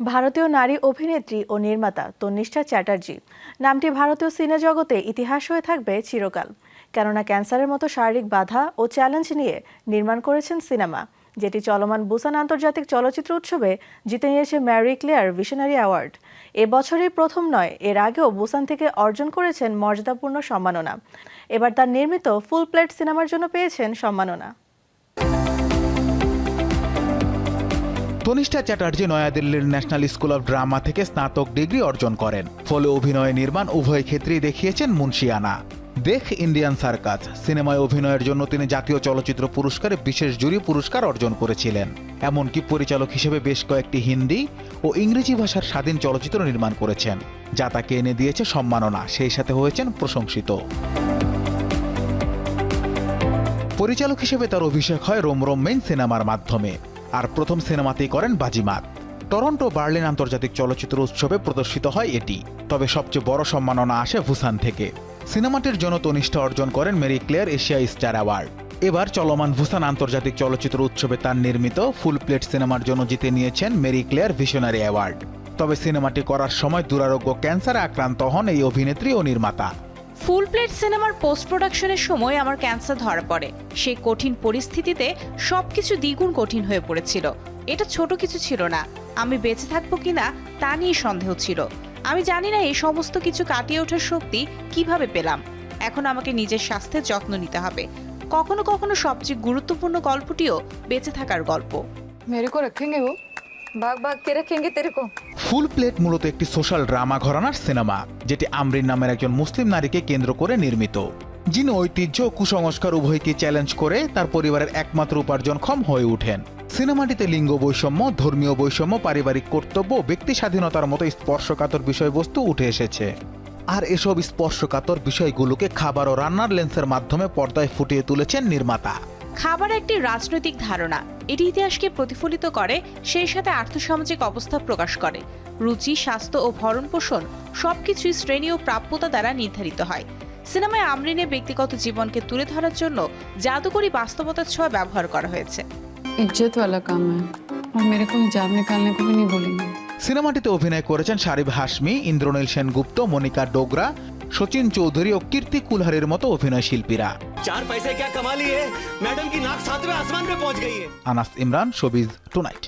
ভারতীয় নারী অভিনেত্রী ও নির্মাতা তন্নিষ্ঠা চ্যাটার্জি। নামটি ভারতীয় সিনে জগতে ইতিহাস হয়ে থাকবে চিরকাল। কেননা ক্যান্সারের মতো শারীরিক বাধা ও চ্যালেঞ্জ নিয়ে নির্মাণ করেছেন সিনেমা, যেটি চলমান বুসান আন্তর্জাতিক চলচ্চিত্র উৎসবে জিতে নিয়েছে ম্যারি ক্লেয়ার ভিশনারি অ্যাওয়ার্ড। এবছরই প্রথম নয়, এর আগেও বুসান থেকে অর্জন করেছেন মর্যাদাপূর্ণ সম্মাননা। এবার তার নির্মিত ফুল প্লেট সিনেমার জন্য পেয়েছেন সম্মাননা। তনিষ্ঠা চ্যাটার্জি নয়াদিল্লির ন্যাশনাল স্কুল অফ ড্রামা থেকে স্নাতক ডিগ্রি অর্জন করেন। ফলে অভিনয় নির্মাণ উভয় ক্ষেত্রেই দেখিয়েছেন মুন্সিয়ানা। দেখ ইন্ডিয়ান সার্কাস, সিনেমায় অভিনয়ের জন্য তিনি জাতীয় চলচ্চিত্র পুরস্কারে বিশেষ জুরি পুরস্কার অর্জন করেছিলেন। এমনকি পরিচালক হিসেবে বেশ কয়েকটি হিন্দি ও ইংরেজি ভাষার স্বাধীন চলচ্চিত্র নির্মাণ করেছেন, যা তাকে এনে দিয়েছে সম্মাননা, সেই সাথে হয়েছেন প্রশংসিত। পরিচালক হিসেবে তার অভিষেক হয় রোম রোম মেইন সিনেমার মাধ্যমে। আর প্রথম সিনেমাতেই করেন বাজিমাত। টরন্টো বার্লিন আন্তর্জাতিক চলচ্চিত্র উৎসবে প্রদর্শিত হয় এটি। তবে সবচেয়ে বড় সম্মাননা আসে ভুসান থেকে। সিনেমাটির জন্য তনিষ্ঠা অর্জন করেন Marie Claire Asia star award. এবার চলমান ভুসান আন্তর্জাতিক চলচ্চিত্র উৎসবে তার নির্মিত ফুল প্লেট সিনেমার জন্য জিতে নিয়েছেন মেরি ক্লেয়ার ভিশনারি অ্যাওয়ার্ড। তবে সিনেমাটি করার সময় দুরারোগ্য ক্যান্সারে আক্রান্ত হন এই অভিনেত্রী ও নির্মাতা। ফুল প্লেট সিনেমার পোস্ট প্রোডাকশনের সময় আমার ক্যান্সার ধরা পড়ে। সেই কঠিন পরিস্থিতিতে সব কিছু দ্বিগুণ কঠিন হয়ে পড়েছিল। এটা ছোট কিছু ছিল না। আমি বেঁচে থাকব কিনা তা নিয়ে সন্দেহ ছিল। আমি জানি না এই সমস্ত কিছু কাটিয়ে ওঠার শক্তি কীভাবে পেলাম। এখন আমাকে নিজের স্বাস্থ্যের যত্ন নিতে হবে। কখনো কখনো সবচেয়ে গুরুত্বপূর্ণ গল্পটিও বেঁচে থাকার গল্প। মেরে করে ভাগ ভাগ কে রেখেঙ্গে তেরেকো ফুল প্লেট মূলত একটি সোশ্যাল ড্রামা ঘরানার সিনেমা, যেটি আমরিন নামের একজন মুসলিম নারীকে কেন্দ্র করে নির্মিত। যিনি ঐতিহ্য কুসংস্কার উভয়কে চ্যালেঞ্জ করে তার পরিবারের একমাত্র উপার্জনক্ষম হয়ে ওঠেন। সিনেমাটিতে লিঙ্গ বৈষম্য, ধর্মীয় বৈষম্য, পারিবারিক কর্তব্য ব্যক্তি স্বাধীনতার মতো স্পর্শকাতর বিষয়বস্তু উঠে এসেছে। আর এসব স্পর্শকাতর বিষয়গুলোকে খাবার ও রান্নার লেন্সের মাধ্যমে পর্দায় ফুটিয়ে তুলেছেন নির্মাতা। খাবার একটি রাজনৈতিক ধারণা এটি ইতিহাসকে প্রতিফলিত করে সেই সাথে আর্থসামাজিক অবস্থা প্রকাশ করে রুচি স্বাস্থ্য ও ভরণ পোষণ সবকিছুই শ্রেণী ও প্রাপ্যতা দ্বারা নির্ধারিত হয় সিনেমায় আমরিনের ব্যক্তিগত জীবনকে তুলে ধরার জন্য জাদুকরী বাস্তবতার ছোঁয়া ব্যবহার করা হয়েছে इज्जत वाला काम है और मेरे को हिजाब निकालने को भी नहीं बोलेंगे সিনেমাটিতে অভিনয় করেছেন শারিব হাসমি ইন্দ্রনীল সেনগুপ্ত মনিকা ডোগরা সচিন চৌধুরী ও কীর্তি কুলহারের মতো অভিনয় শিল্পীরা। চার পয়সা কে কামা লিয়ে ম্যাডাম কি নাক সাতবে আসমান পে পৌঁছ গই আনাস ইমরান শোবিজ টুনাইট।